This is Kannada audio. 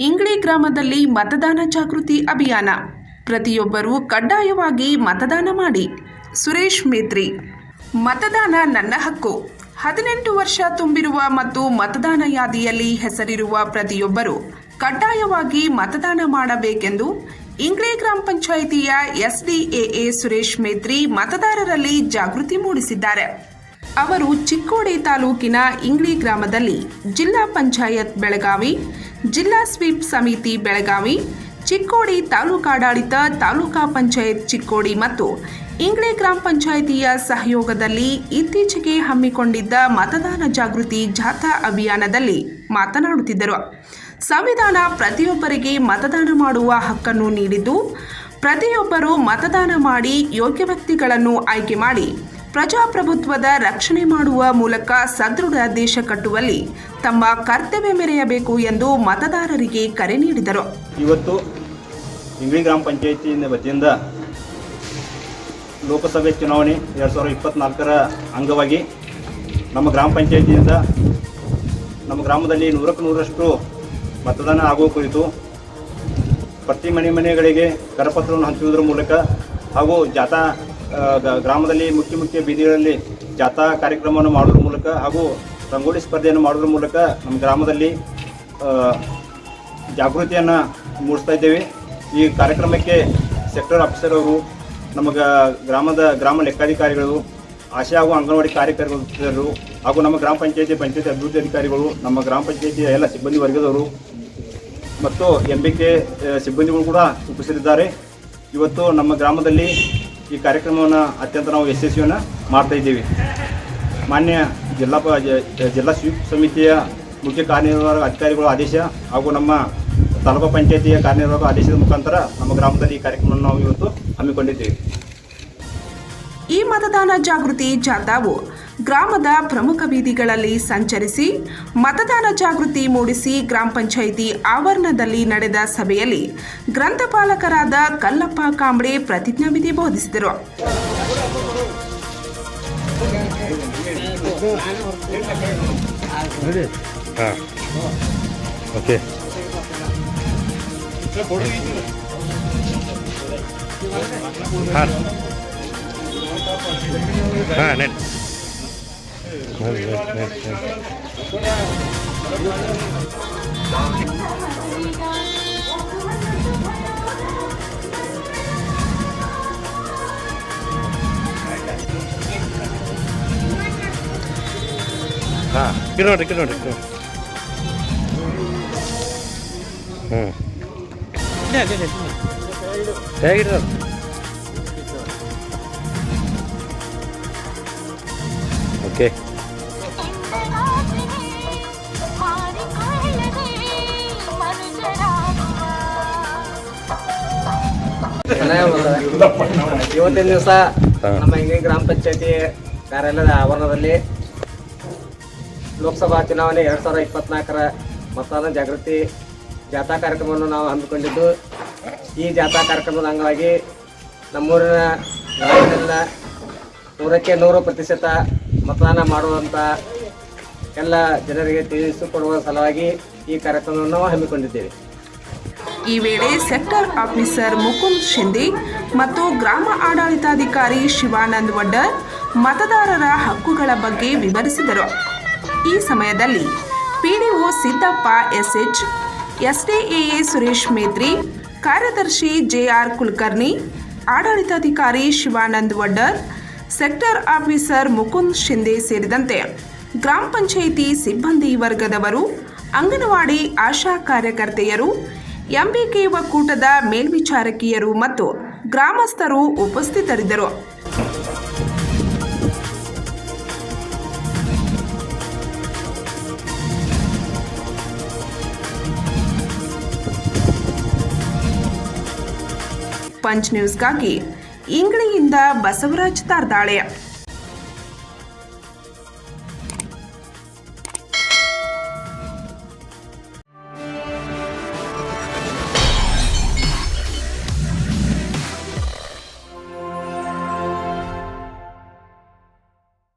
Ingli ಗ್ರಾಮದಲ್ಲಿ ಮತದಾನ ಜಾಗೃತಿ ಅಭಿಯಾನ. ಪ್ರತಿಯೊಬ್ಬರೂ ಕಡ್ಡಾಯವಾಗಿ ಮತದಾನ ಮಾಡಿ. ಸುರೇಶ್ ಮೇತ್ರಿ, ಮತದಾನ ನನ್ನ ಹಕ್ಕು. ಹದಿನೆಂಟು ವರ್ಷ ತುಂಬಿರುವ ಮತ್ತು ಮತದಾನ ಯಾದಿಯಲ್ಲಿ ಹೆಸರಿರುವ ಪ್ರತಿಯೊಬ್ಬರು ಕಡ್ಡಾಯವಾಗಿ ಮತದಾನ ಮಾಡಬೇಕೆಂದು ಇಂಗ್ಲೇ ಗ್ರಾಮ ಪಂಚಾಯಿತಿಯ ಎಸ್ಡಿಎಎ ಸುರೇಶ್ ಮೇತ್ರಿ ಮತದಾರರಲ್ಲಿ ಜಾಗೃತಿ ಮೂಡಿಸಿದ್ದಾರೆ. ಅವರು ಚಿಕ್ಕೋಡಿ ತಾಲೂಕಿನ ಇಂಗ್ಲಿ ಗ್ರಾಮದಲ್ಲಿ ಜಿಲ್ಲಾ ಪಂಚಾಯತ್ ಬೆಳಗಾವಿ, ಜಿಲ್ಲಾ ಸ್ವೀಪ್ ಸಮಿತಿ ಬೆಳಗಾವಿ, ಚಿಕ್ಕೋಡಿ ತಾಲೂಕಾಡಳಿತ ತಾಲೂಕಾ ಪಂಚಾಯತ್ ಚಿಕ್ಕೋಡಿ ಮತ್ತು ಇಂಗ್ಳಿ ಗ್ರಾಮ ಪಂಚಾಯಿತಿಯ ಸಹಯೋಗದಲ್ಲಿ ಇತ್ತೀಚೆಗೆ ಹಮ್ಮಿಕೊಂಡಿದ್ದ ಮತದಾನ ಜಾಗೃತಿ ಜಾಥಾ ಅಭಿಯಾನದಲ್ಲಿ ಮಾತನಾಡುತ್ತಿದ್ದರು. ಸಂವಿಧಾನ ಪ್ರತಿಯೊಬ್ಬರಿಗೆ ಮತದಾನ ಮಾಡುವ ಹಕ್ಕನ್ನು ನೀಡಿದ್ದು, ಪ್ರತಿಯೊಬ್ಬರು ಮತದಾನ ಮಾಡಿ ಯೋಗ್ಯ ವ್ಯಕ್ತಿಗಳನ್ನು ಆಯ್ಕೆ ಮಾಡಿ ಪ್ರಜಾಪ್ರಭುತ್ವದ ರಕ್ಷಣೆ ಮಾಡುವ ಮೂಲಕ ಸದೃಢ ದೇಶ ಕಟ್ಟುವಲ್ಲಿ ತಮ್ಮ ಕರ್ತವ್ಯ ಮೆರೆಯಬೇಕು ಎಂದು ಮತದಾರರಿಗೆ ಕರೆ ನೀಡಿದರು. ಇವತ್ತು ಇಂಗ್ಳಿ ಗ್ರಾಮ ಪಂಚಾಯಿತಿ ವತಿಯಿಂದ ಲೋಕಸಭೆ ಚುನಾವಣೆ ಎರಡು ಸಾವಿರದ ಇಪ್ಪತ್ನಾಲ್ಕರ ಅಂಗವಾಗಿ ನಮ್ಮ ಗ್ರಾಮ ಪಂಚಾಯತಿಯಿಂದ ನಮ್ಮ ಗ್ರಾಮದಲ್ಲಿ ನೂರಕ್ಕೆ ನೂರಷ್ಟು ಮತದಾನ ಆಗುವ ಕುರಿತು ಪ್ರತಿ ಮನೆ ಮನೆಗಳಿಗೆ ಕರಪತ್ರವನ್ನು ಹಂಚುವುದರ ಮೂಲಕ ಹಾಗೂ ಜಾಥಾ ಗ್ರಾಮದಲ್ಲಿ ಮುಖ್ಯ ಮುಖ್ಯ ಬೀದಿಗಳಲ್ಲಿ ಜಾಥಾ ಕಾರ್ಯಕ್ರಮವನ್ನು ಮಾಡುವ ಮೂಲಕ ಹಾಗೂ ರಂಗೋಲಿ ಸ್ಪರ್ಧೆಯನ್ನು ಮಾಡುವ ಮೂಲಕ ನಮ್ಮ ಗ್ರಾಮದಲ್ಲಿ ಜಾಗೃತಿಯನ್ನು ಮೂಡಿಸ್ತಾ ಇದ್ದೇವೆ. ಈ ಕಾರ್ಯಕ್ರಮಕ್ಕೆ ಸೆಕ್ಟರ್ ಆಫೀಸರ್ ಅವರು, ನಮಗೆ ಗ್ರಾಮದ ಗ್ರಾಮ ಲೆಕ್ಕಾಧಿಕಾರಿಗಳು, ಆಶಾ ಹಾಗೂ ಅಂಗನವಾಡಿ ಕಾರ್ಯಕರ್ತರು ಹಾಗೂ ನಮ್ಮ ಗ್ರಾಮ ಪಂಚಾಯತಿ ಪಂಚಾಯತಿ ಅಭಿವೃದ್ಧಿ ಅಧಿಕಾರಿಗಳು, ನಮ್ಮ ಗ್ರಾಮ ಪಂಚಾಯತಿಯ ಎಲ್ಲ ಸಿಬ್ಬಂದಿ ವರ್ಗದವರು ಮತ್ತು ಎಂ ಬಿ ಕೆ ಸಿಬ್ಬಂದಿಗಳು ಕೂಡ ಉಪಸ್ಥಿತರಿದ್ದಾರೆ ಇವತ್ತು ನಮ್ಮ ಗ್ರಾಮದಲ್ಲಿ ಈ ಕಾರ್ಯಕ್ರಮವನ್ನು ಅತ್ಯಂತ ನಾವು ಯಶಸ್ವಿಯನ್ನು ಮಾಡ್ತಾ ಇದ್ದೀವಿ. ಮಾನ್ಯ ಜಿಲ್ಲಾ ಜಿಲ್ಲಾ ಸ್ವೀಪ್ ಸಮಿತಿಯ ಮುಖ್ಯ ಕಾರ್ಯನಿರ್ವಾಹಕ ಅಧಿಕಾರಿಗಳ ಆದೇಶ ಹಾಗೂ ನಮ್ಮ ತಾಲೂಕು ಪಂಚಾಯತಿಯ ಕಾರ್ಯನಿರ್ವಾಹಕ ಆದೇಶದ ಮುಖಾಂತರ ನಮ್ಮ ಗ್ರಾಮದಲ್ಲಿ ಈ ಕಾರ್ಯಕ್ರಮವನ್ನು ನಾವು ಇವತ್ತು ಹಮ್ಮಿಕೊಂಡಿದ್ದೇವೆ. ಈ ಮತದಾನ ಜಾಗೃತಿ ಜಾಥಾವು ಗ್ರಾಮದ ಪ್ರಮುಖ ಬೀದಿಗಳಲ್ಲಿ ಸಂಚರಿಸಿ ಮತದಾನ ಜಾಗೃತಿ ಮೂಡಿಸಿ ಗ್ರಾಮ ಪಂಚಾಯಿತಿ ಆವರಣದಲ್ಲಿ ನಡೆದ ಸಭೆಯಲ್ಲಿ ಗ್ರಂಥಪಾಲಕರಾದ ಕಲ್ಲಪ್ಪ ಕಾಂಬ್ಳೆ ಪ್ರತಿಜ್ಞಾವಿಧಿ ಬೋಧಿಸಿದರು. ಓಕೆ ಹಾಂ ಹಾಂ ನೆಟ್ ನೆಟ್ ನೆಟ್ ನೆಟ್ ಹಾಂ ಕಿಲೋ ನೋಡ್ರಿ ಕಿಲೋ ನೋಡ್ರಿ ಕಿಲೋ ಹ್ಞೂ ಹೇಗಿಡ್ರಿ ಓಕೆ. ಇವತ್ತಿನ ದಿವಸ ನಮ್ಮ ಹಿಂಗೆ ಗ್ರಾಮ ಪಂಚಾಯತಿ ಕಾರ್ಯಾಲಯದ ಆವರಣದಲ್ಲಿ ಲೋಕಸಭಾ ಚುನಾವಣೆ ಎರಡ್ ಸಾವಿರದ ಇಪ್ಪತ್ನಾಲ್ಕರ ಮತದಾನ ಜಾಗೃತಿ ಜಾಥಾ ಕಾರ್ಯಕ್ರಮವನ್ನು ನಾವು ಹಮ್ಮಿಕೊಂಡಿದ್ದು. ಈ ಜಾಥಾ ಕಾರ್ಯಕ್ರಮದ ಅಂಗವಾಗಿ ನಮ್ಮೂರಿನ ಗ್ರಾಮದಲ್ಲ ನೂರಕ್ಕೆ ನೂರು ಪ್ರತಿಶತ ಮತದಾನ ಮಾಡುವಂಥ ಎಲ್ಲ ಜನರಿಗೆ ತಿಳಿಸಿಕೊಡುವ ಸಲುವಾಗಿ ಈ ಕಾರ್ಯಕ್ರಮವನ್ನು ನಾವು ಹಮ್ಮಿಕೊಂಡಿದ್ದೇವೆ. ಈ ವೇಳೆ ಸೆಕ್ಟರ್ ಆಫೀಸರ್ ಮುಕುಂದ್ ಶಿಂದೆ ಮತ್ತು ಗ್ರಾಮ ಆಡಳಿತಾಧಿಕಾರಿ ಶಿವಾನಂದ್ ವಡ್ಡರ್ ಮತದಾರರ ಹಕ್ಕುಗಳ ಬಗ್ಗೆ ವಿವರಿಸಿದರು. ಈ ಸಮಯದಲ್ಲಿ PDO Siddappa SH, SDAA Suresh Metri, ಕಾರ್ಯದರ್ಶಿ ಜೆಆರ್ ಕುಲಕರ್ಣಿ, ಆಡಳಿತಾಧಿಕಾರಿ ಶಿವಾನಂದ್ ವಡ್ಡರ್ ಸೆಕ್ಟರ್ ಆಫೀಸರ್ ಮುಕುಂದ್ ಶಿಂದೆ ಸೇರಿದಂತೆ ಗ್ರಾಮ ಪಂಚಾಯಿತಿ ಸಿಬ್ಬಂದಿ ವರ್ಗದವರು, ಅಂಗನವಾಡಿ ಆಶಾ ಕಾರ್ಯಕರ್ತೆಯರು ಎಂಬಿಕೆ ಒಕ್ಕೂಟದ ಮೇಲ್ವಿಚಾರಕಿಯರು ಮತ್ತು ಗ್ರಾಮಸ್ಥರು ಉಪಸ್ಥಿತರಿದ್ದರು. ಪಂಚ್ ನ್ಯೂಸ್ಗಾಗಿ ಇಂಗ್ಳಿಯಿಂದ ಬಸವರಾಜ್ ತಾರ್ದಾಳೆ.